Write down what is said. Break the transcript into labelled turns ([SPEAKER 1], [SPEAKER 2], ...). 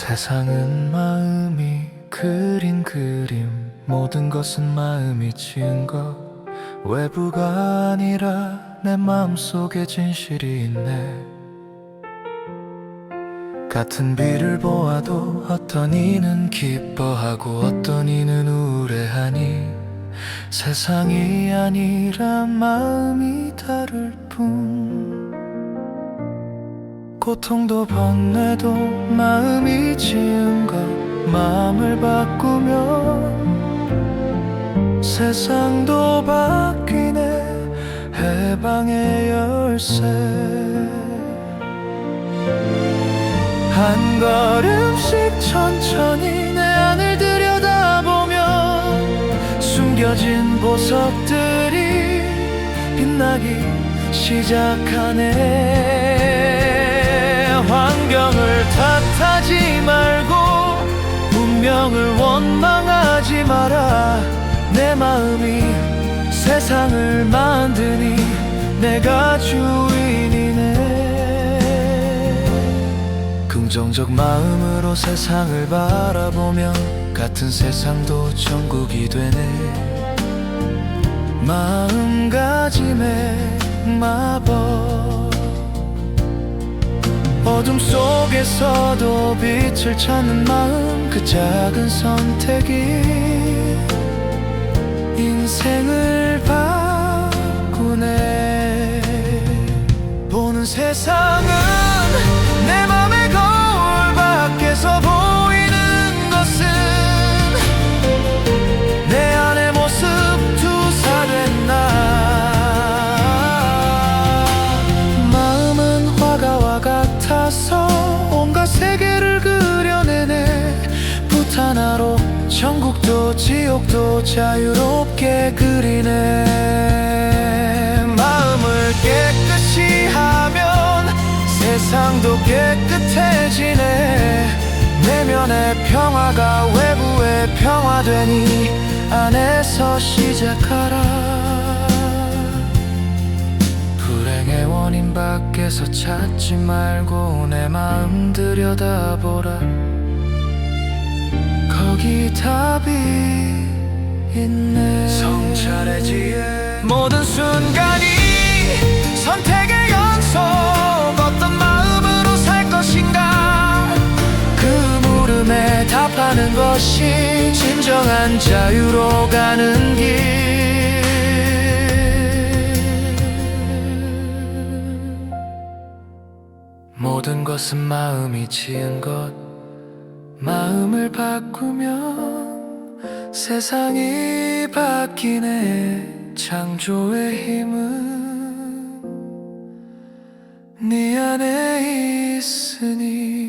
[SPEAKER 1] 세상은 마음이 그린 그림 모든 것은 마음이 지은 것. 외부가 아니라 내 마음속에 진실이 있네. 같은 비를 보아도 어떤 이는 기뻐하고 어떤 이는 우울해하니. 세상이 아니라 마음이 다를 뿐 고통도 번뇌도 마음이 것 마음을 바꾸면 세상도 바뀌네 해방의 열쇠. 한 걸음씩 천천히 내 안을 들여다보면 숨겨진 보석들이 빛나기 시작하네 내 마음이 세상을 만드니 내가 주인이네. 긍정적 마음으로 세상을 바라보면 같은 세상도 천국이 되네. 마음가짐의 마법. 어둠 속에서도 빛을 찾는 마음 그 작은 선택이 인생을 바꾸네. 보는 세상은 지옥도 자유롭게 그리네. 마음을 깨끗이 하면 세상도 깨끗해지네. 내면의 평화가 외부의 평화되니 안에서 시작하라. 불행의 원인 밖에서 찾지 말고 내 마음 들여다보라 거기 답이 있네. 성찰의 모든 순간이 선택의 연속. 어떤 마음으로 살 것인가. 그 물음에 답하는 것이 진정한 자유로 가는 길. 모든 것은 마음이 지은 것 마음을 바꾸면 세상이 바뀌네. 창조의 힘은 네 안에 있으니